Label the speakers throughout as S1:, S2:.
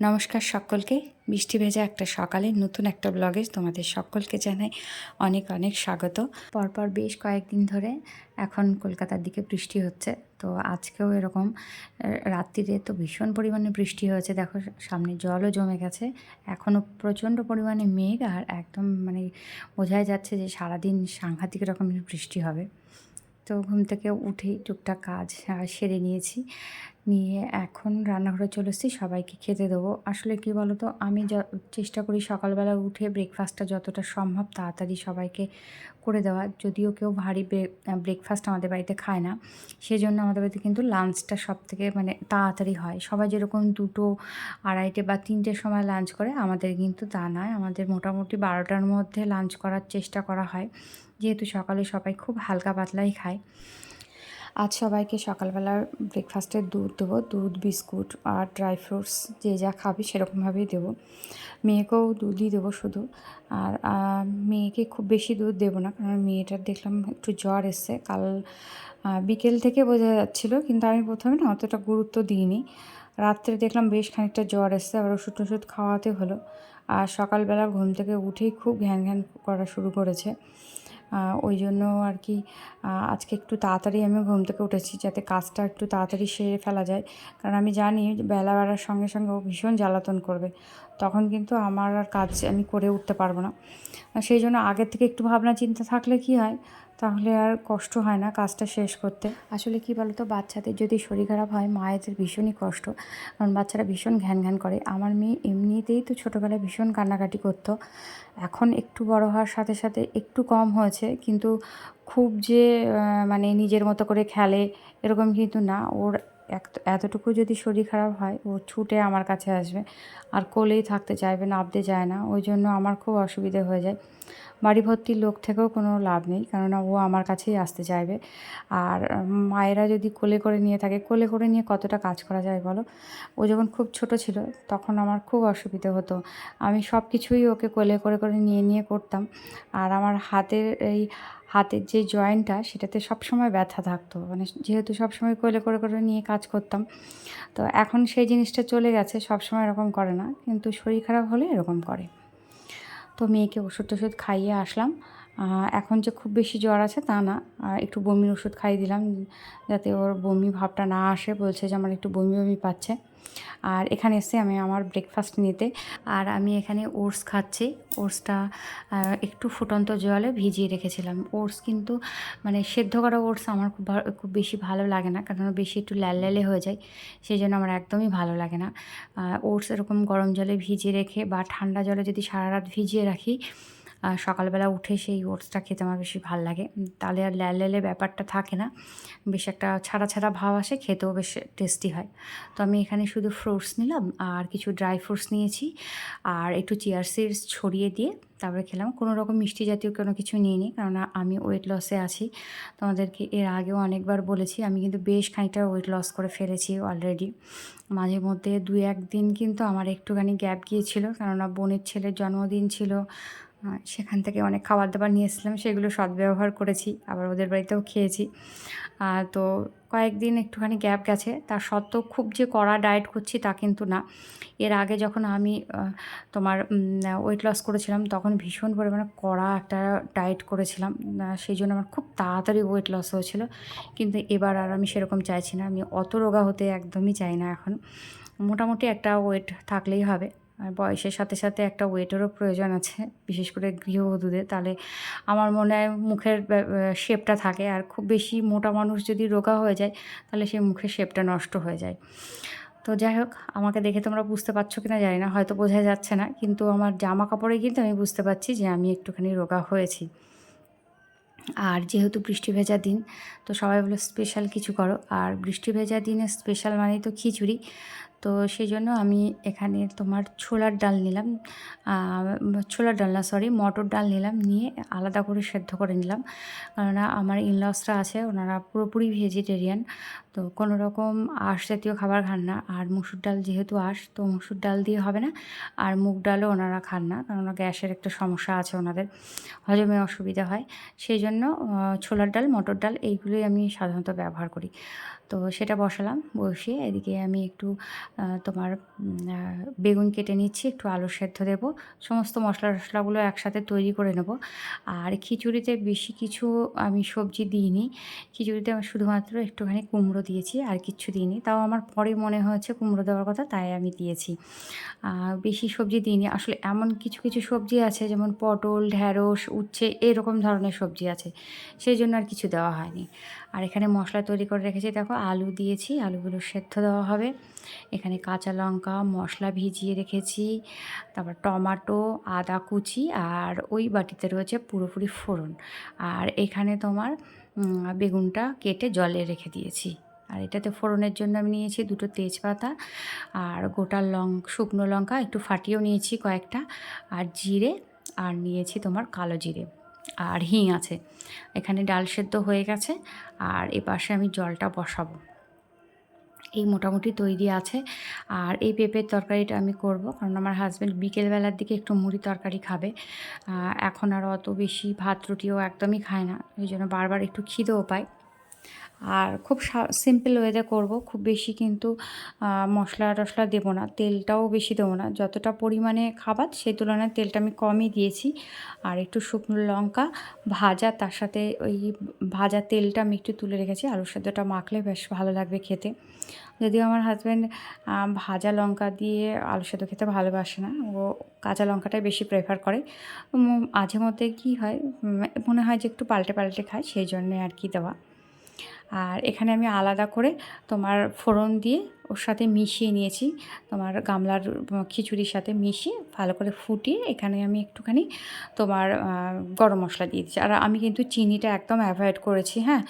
S1: নমস্কার সকলকে। বৃষ্টি ভেজা একটা সকালে নতুন একটা ব্লগে তোমাদের সকলকে জানাই অনেক অনেক স্বাগত। পরপর বেশ কয়েকদিন ধরে এখন কলকাতার দিকে বৃষ্টি হচ্ছে। তো আজকেও এরকম রাত্রিরে তো ভীষণ পরিমাণে বৃষ্টি হয়েছে। দেখো, সামনে জলও জমে গেছে। এখনও প্রচণ্ড পরিমাণে মেঘ আর একদম মানে বোঝাই যাচ্ছে যে সারাদিন সাংঘাতিক রকমের বৃষ্টি হবে। তো ঘুম থেকে উঠেই টুকটাক কাজ সেরে নিয়েছি। নিয়ে এখন রান্নাঘরে চলে এসেছি, সবাইকে খেতে দেবো। আসলে কি বলো তো আমি চেষ্টা করি সকালবেলা উঠে ব্রেকফাস্টটা যতটা সম্ভব তাড়াতাড়ি সবাইকে করে দেওয়া। যদিও কেউ ভারী ব্রেকফাস্ট আমাদের বাড়িতে খায় না। সেজন্য আমাদের বাড়িতে কিন্তু লাঞ্চটা সব থেকে মানে তাড়াতাড়ি হয়। সবাই যেরকম দুটো আড়াইটে বা তিনটের সময় লাঞ্চ করে, আমাদের কিন্তু তা নয়। আমাদের মোটামুটি বারোটার মধ্যে লাঞ্চ করার চেষ্টা করা হয়। যেহেতু সকালে সবাই খুব হালকা পাতলাই খায়। আজ সবাইকে সকালবেলার ব্রেকফাস্টের দুধ দেবো। দুধ, বিস্কুট আর ড্রাই ফ্রুটস যে যা খাবে সেরকমভাবেই দেবো। মেয়েকেও দুধই দেবো শুধু। আর মেয়েকে খুব বেশি দুধ দেবো না, কারণ মেয়েটার দেখলাম একটু জ্বর এসছে। কাল বিকেল থেকে বোঝা যাচ্ছিল, কিন্তু আমি প্রথমে না অতটা গুরুত্ব দিইনি। রাত্রে দেখলাম বেশ খানিকটা জ্বর এসছে, আবার ওষুধ টষুধ খাওয়াতে হলো। আর সকালবেলা ঘুম থেকে উঠেই খুব ঘ্যান ঘ্যান করা শুরু করেছে। ওই জন্য আর কি আজকে একটু তাড়াতাড়ি আমি ঘুম থেকে উঠেছি যাতে কাজটা একটু তাড়াতাড়ি সেরে ফেলা যায়। কারণ আমি জানি বেলা বেড়ার সঙ্গে সঙ্গে ও ভীষণ জ্বালাতন করবে। তখন কিন্তু আমার আর কাজ আমি করে উঠতে পারব না। সেই জন্য আগের থেকে একটু ভাবনা চিন্তা থাকলে কি হয় তাহলে আর কষ্ট হয় না কাজটা শেষ করতে। আসলে কি বলতো, বাচ্চাদের যদি শরীর খারাপ হয়, মায়েদের ভীষণই কষ্ট। কারণ বাচ্চারা ভীষণ ঘ্যান ঘ্যান করে। আমার মেয়ে এমনিতেই তো ছোটোবেলায় ভীষণ কান্নাকাটি করতো। এখন একটু বড় হওয়ার সাথে সাথে একটু কম হয়েছে। কিন্তু খুব যে মানে নিজের মতো করে খেলে, এরকম কিন্তু না। ওর এতটুকু যদি শরীর খারাপ হয়, ও ছুটে আমার কাছে আসবে। আর কোলেই থাকতে চাইবে নাবতে চায় না। ওই জন্য আমার খুব অসুবিধে হয়ে যায়। বাড়ি ভর্তি লোক থেকেও কোনো লাভ নেই, কেননা ও আমার কাছেই আসতে চাইবে। আর মায়েরা যদি কোলে করে নিয়ে থাকে, কোলে করে নিয়ে কতটা কাজ করা যায় বলো? ও যখন খুব ছোট ছিল, তখন আমার খুব অসুবিধে হতো। আমি সব কিছুই ওকে কোলে করে করে নিয়ে নিয়ে করতাম। আর আমার হাতের এই হাতের যে জয়েন্টটা সেটাতে সবসময় ব্যথা থাকতো। মানে যেহেতু সবসময় কোলে করে করে নিয়ে কাজ করতাম, তো এখন সেই জিনিসটা চলে গেছে, সবসময় এরকম করে না। কিন্তু শরীর খারাপ হলে এরকম করে। তো মেয়েকে ওষুধ টষুধ খাইয়ে আসলাম। এখন যে খুব বেশি জ্বর আছে তা না। একটু বমির ওষুধ খাইয়ে দিলাম, যাতে ওর বমি ভাবটা না আসে। বলছে যে আমার একটু বমি বমি পাচ্ছে। আর এখানে এসে আমি আমার ব্রেকফাস্ট নিতে, আর আমি এখানে ওটস খাচ্ছি। ওটসটা একটু ফুটন্ত জলে ভিজিয়ে রেখেছিলাম। ওটস কিন্তু মানে সেদ্ধ করা ওটস আমার খুব খুব বেশি ভালো লাগে না। কারণ বেশি একটু ল্যালে হয়ে যায় সেই জন্য আমার একদমই ভালো লাগে না। ওটস এরকম গরম জলে ভিজিয়ে রেখে বা ঠান্ডা জলে যদি সারা রাত ভিজিয়ে রাখি সকালবেলা উঠে সেই ওটসটা খেতে আমার বেশি ভালো লাগে। তাহলে আর ল্যালে ব্যাপারটা থাকে না। বেশ একটা ছাড়া ছাড়া ভাব আসে, খেতেও বেশ টেস্টি হয়। তো আমি এখানে শুধু ফ্রুটস নিলাম আর কিছু ড্রাই ফ্রুটস নিয়েছি আর একটু চিয়ার সিডস ছড়িয়ে দিয়ে তারপরে খেলাম। কোনো রকম মিষ্টি জাতীয় কোনো কিছু নিইনি কেননা আমি ওয়েট লসে আছি। তোমাদেরকে এর আগেও অনেকবার বলেছি, আমি কিন্তু বেশ খানিকটা ওয়েট লস করে ফেলেছি অলরেডি মাঝে মধ্যে দু একদিন কিন্তু আমার একটুখানি গ্যাপ গিয়েছিল, কেননা বোনের ছেলের জন্মদিন ছিল। সেখান থেকে অনেক খাবার দাবার নিয়ে এসেছিলাম সেগুলো সদ্ব্যবহার করেছি, আবার ওদের বাড়িতেও খেয়েছি। তো কয়েকদিন একটুখানি গ্যাপ গেছে তার সত্ত্বেও খুব যে কড়া ডায়েট করছি তা কিন্তু না। এর আগে যখন আমি তোমার ওয়েট লস করেছিলাম, তখন ভীষণ পরিমাণে কড়া একটা ডায়েট করেছিলাম সেই জন্য আমার খুব তাড়াতাড়ি ওয়েট লস হয়েছিল। কিন্তু এবার আর আমি সেরকম চাইছি না, আমি অত রোগা হতে একদমই চাই না এখন। মোটামুটি একটা ওয়েট থাকলেই হবে। আর বয়সের সাথে সাথে একটা ওয়েটেরও প্রয়োজন আছে, বিশেষ করে গৃহবধূদের। তাহলে আমার মনে হয় মুখের শেপটা থাকে। আর খুব বেশি মোটা মানুষ যদি রোগা হয়ে যায়, তাহলে সেই মুখের শেপটা নষ্ট হয়ে যায়। তো যাই হোক, আমাকে দেখে তোমরা বুঝতে পারছ কিনা জানি না, হয়তো বোঝা যাচ্ছে না। কিন্তু আমার জামা কাপড়ে কিন্তু আমি বুঝতে পারছি যে আমি একটুখানি রোগা হয়েছি। আর যেহেতু বৃষ্টি ভেজা দিন, তো সবাই বলে স্পেশাল কিছু করো। আর বৃষ্টি ভেজা দিনে স্পেশাল মানেই তো খিচুড়ি। তো সেই জন্য আমি এখানে তোমার ছোলার ডাল নিলাম ছোলার ডাল না সরি মটর ডাল নিলাম, নিয়ে আলাদা করে সেদ্ধ করে নিলাম। কেননা আমার ইনলসরা আছে, ওনারা পুরোপুরি ভেজিটেরিয়ান তো কোনো রকম আঁশ জাতীয় খাবার খান না। আর মুসুর ডাল যেহেতু আঁশ, তো মুসুর ডাল দিয়ে হবে না। আর মুগ ডালও ওনারা খান না, কেননা গ্যাসের একটা সমস্যা আছে ওনাদের, হজমে অসুবিধা হয়। সেই জন্য ছোলার ডাল, মটর ডাল, এইগুলোই আমি সাধারণত ব্যবহার করি। তো সেটা বসালাম, বসিয়ে এদিকে আমি একটু তোমার বেগুন কেটে নিচ্ছি, একটু আলু সেদ্ধ দেবো। সমস্ত মশলা টশলাগুলো একসাথে তৈরি করে নেব। আর খিচুড়িতে বেশি কিছু আমি সবজি দিইনি। খিচুড়িতে আমি শুধুমাত্র একটুখানি কুমড়ো দিয়েছি, আর কিচ্ছু দিইনি। তাও আমার পরে মনে হয়েছে কুমড়ো দেওয়ার কথা, তাই আমি দিয়েছি। বেশি সবজি দিইনি। আসলে এমন কিছু কিছু সবজি আছে, যেমন পটল, ঢ্যাঁড়স, উচ্ছে, এরকম ধরনের সবজি আছে। সেই জন্য আর কিছু দেওয়া হয়নি। আর এখানে মশলা তৈরি করে রেখেছি। দেখো, আলু দিয়েছি, আলুগুলো সেদ্ধ দেওয়া হবে। এখানে কাঁচা লঙ্কা, মশলা ভিজিয়ে রেখেছি, তারপর টমাটো, আদা কুচি আর ওই বাটিতে রয়েছে পুরোপুরি ফোড়ন। আর এখানে তোমার বেগুনটা কেটে জলে রেখে দিয়েছি। আর এটাতে ফোড়নের জন্য আমি নিয়েছি দুটো তেজপাতা আর গোটা লং, শুকনো লঙ্কা, একটু ফাটিয়েও নিয়েছি কয়েকটা। আর জিরে, আর নিয়েছি তোমার কালো জিরে। আর হিং আছে। এখানে ডাল সেদ্ধ হয়ে গেছে আর এ পাশে আমি জলটা বসাবো। এই মোটামুটি তৈরি আছে। আর এই পেঁপের তরকারিটা আমি করব কারণ আমার হাজব্যান্ড বিকেলবেলার দিকে একটু মুড়ি তরকারি খাবে। এখন আর অত বেশি ভাত রুটিও একদমই খায় না। ওই জন্য বারবার একটু খিদেও পায়। আর খুব সিম্পল ওয়েতে করব, খুব বেশি কিন্তু মশলা টশলা দেবো না, তেলটাও বেশি দেবো না। যতটা পরিমাণে খাবার, সেই তুলনায় তেলটা আমি কমই দিয়েছি। আর একটু শুকনো লঙ্কা ভাজা, তার সাথে ওই ভাজা তেলটা আমি একটু তুলে রেখেছি। আলু সেদ্ধটা মাখলে বেশ ভালো লাগবে খেতে। যদিও আমার হাজব্যান্ড ভাজা লঙ্কা দিয়ে আলু সেদ্ধ খেতে ভালোবাসে না, ও কাঁচা লঙ্কাটাই বেশি প্রেফার করে। মাঝে মধ্যে কী হয় মনে হয় যে একটু পাল্টে পাল্টে খায়, সেই জন্যে আর কি দেওয়া। আর এখানে আমি আলাদা করে তোমার ফোড়ন দিয়ে ওর সাথে মিশিয়ে নিয়েছি। তোমার গামলার খিচুড়ির সাথে মিশিয়ে ভালো করে ফুটিয়ে এখানে আমি একটুখানি তোমার গরম মশলা দিয়ে দিচ্ছি আর আমি কিন্তু চিনিটা একদম অ্যাভয়েড করেছি হ্যাঁ?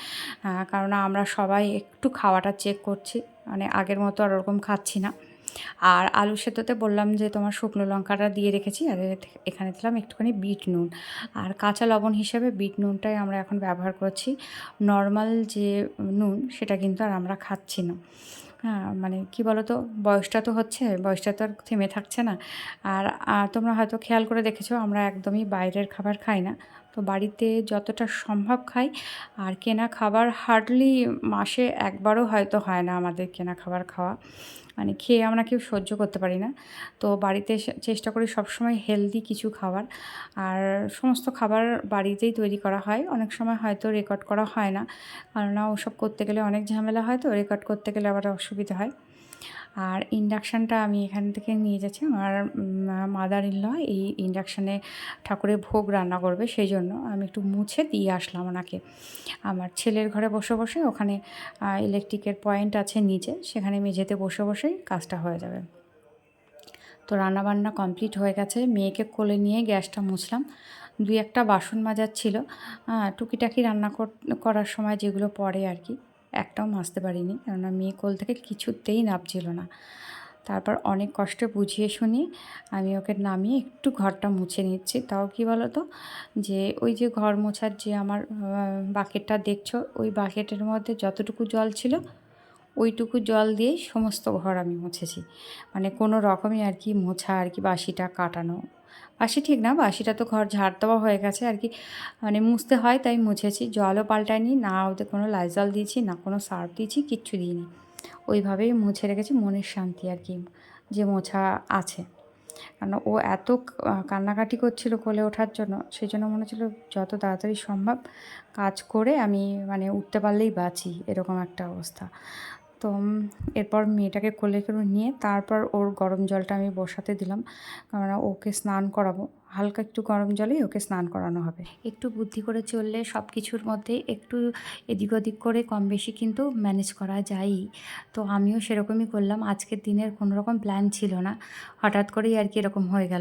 S1: কারণ আমরা সবাই একটু খাওয়াটা চেক করছি। মানে আগের মতো আর ওরকম খাচ্ছি না। আর আলু সেদ্ধতে বললাম যে তোমার শুকনো লঙ্কাটা দিয়ে রেখেছি, আর এখানে দিলাম একটুখানি বিট নুন। আর কাঁচা লবণ হিসেবে বিট নুনটাই আমরা এখন ব্যবহার করছি। নর্মাল যে নুন সেটা কিন্তু আর আমরা খাচ্ছি না। হ্যাঁ মানে কি বলো তো বয়সটা তো হচ্ছে, বয়সটা তো আর থেমে থাকছে না। আর তোমরা হয়তো খেয়াল করে দেখেছ, আমরা একদমই বাইরের খাবার খাই না। তো বাড়িতে যতটা সম্ভব খাই। আর কেনা খাবার হার্ডলি মাসে একবারও হয়তো হয় না আমাদের কেনা খাবার খাওয়া। মানে খেয়ে আমরা কেউ সহ্য করতে পারি না। তো বাড়িতে চেষ্টা করি সবসময় হেলদি কিছু খাবার আর সমস্ত খাবার বাড়িতেই তৈরি করা হয়। অনেক সময় হয়তো রেকর্ড করা হয় না। কেননা ওসব করতে গেলে অনেক ঝামেলা হয় তো রেকর্ড করতে গেলে আবার অসুবিধা হয়। আর ইন্ডাকশানটা আমি এখান থেকে নিয়ে যাচ্ছি। আমার মাদার ইন এই ইন্ডাকশানে ঠাকুরের ভোগ রান্না করবে সেই জন্য আমি একটু মুছে দিয়ে আসলাম ওনাকে। আমার ছেলের ঘরে বসে বসে ওখানে ইলেকট্রিকের পয়েন্ট আছে নিচে, সেখানে মেঝেতে বসে বসেই কাজটা হয়ে যাবে। তো রান্নাবান্না কমপ্লিট হয়ে গেছে। মেয়েকে কোলে নিয়ে গ্যাসটা মুছলাম। দুই একটা বাসন মাজার ছিল। টুকিটাকি রান্না কর- করার সময় যেগুলো পড়ে আর কি। একটাও মাজতে পারিনি। কেননা মেয়ে কোল থেকে কিছুতেই নাপছিল না। তারপর অনেক কষ্টে বুঝিয়ে শুনিয়ে আমি ওকে নামিয়ে একটু ঘরটা মুছে নিচ্ছি। তাও কি বলো তো যে ওই যে ঘর মোছার যে আমার বাকেটটা দেখছ, ওই বাকেটের মধ্যে যতটুকু জল ছিল, ওইটুকু জল দিয়েই সমস্ত ঘর আমি মুছেছি। মানে কোনো রকমই আর কি মোছা আর কি বাসিটা কাটানো বাসি ঠিক না, বাসিটা তো ঘর ঝাড় দেওয়া হয়ে গেছে আর কি। মানে মুছতে হয় তাই মুছেছি, জলও পাল্টাইনি, না ওতে কোনো লাইজল দিয়েছি, না কোনো সার্ফ দিয়েছি, কিচ্ছু দিইনি। ওইভাবেই মুছে রেখেছি, মনের শান্তি আর কি যে মোছা আছে। কারণ ও এত কান্নাকাটি করছিল কোলে ওঠার জন্য সেই জন্য মনে হচ্ছিল যত তাড়াতাড়ি সম্ভব কাজ করে আমি মানে উঠতে পারলেই বাঁচি, এরকম একটা অবস্থা। তো এরপর মেয়েটাকে কোলে করে নিয়ে তারপর ওর গরম জলটা আমি বসাতে দিলাম। কারণ ওকে স্নান করাবো। হালকা একটু গরম জলেই ওকে স্নান করানো হবে। একটু বুদ্ধি করে চললে সব কিছুর মধ্যে একটু এদিক ওদিক করে কম বেশি কিন্তু ম্যানেজ করা যায়ই। তো আমিও সেরকমই করলাম। আজকের দিনের কোনো রকম প্ল্যান ছিল না। হঠাৎ করেই আর কি এরকম হয়ে গেল।